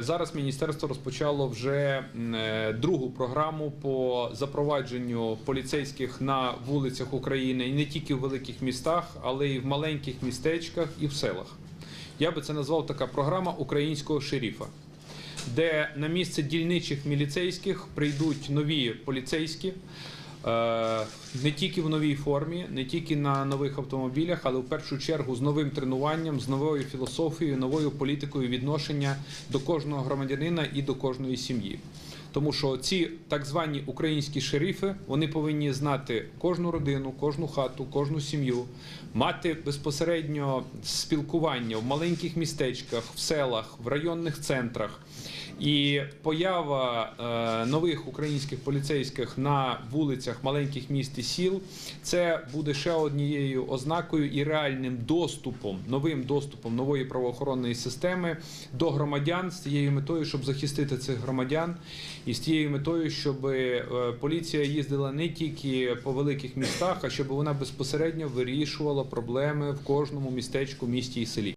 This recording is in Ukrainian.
Зараз міністерство розпочало вже е, другу програму по запровадженню поліцейських на вулицях України і не тільки в великих містах, але й в маленьких містечках і в селах. Я би це назвав така програма українського шерифа, де на місце дільничих міліцейських прийдуть нові поліцейські. Е, Не тільки в новій формі, не тільки на нових автомобілях, але в першу чергу з новим тренуванням, з новою філософією, новою політикою відношення до кожного громадянина і до кожної сім'ї. Тому що ці так звані українські шерифи вони повинні знати кожну родину, кожну хату, кожну сім'ю, мати безпосередньо спілкування в маленьких містечках, в селах, в районних центрах. І поява е, нових українських поліцейських на вулицях маленьких міст і сіл це буде ще однією ознакою і реальним доступом, новим доступом нової правоохоронної системи до громадян з тією метою, щоб захистити цих громадян, і з тією метою, щоб е, поліція їздила не тільки по великих містах, а щоб вона безпосередньо вирішувала проблеми в кожному містечку, місті і селі.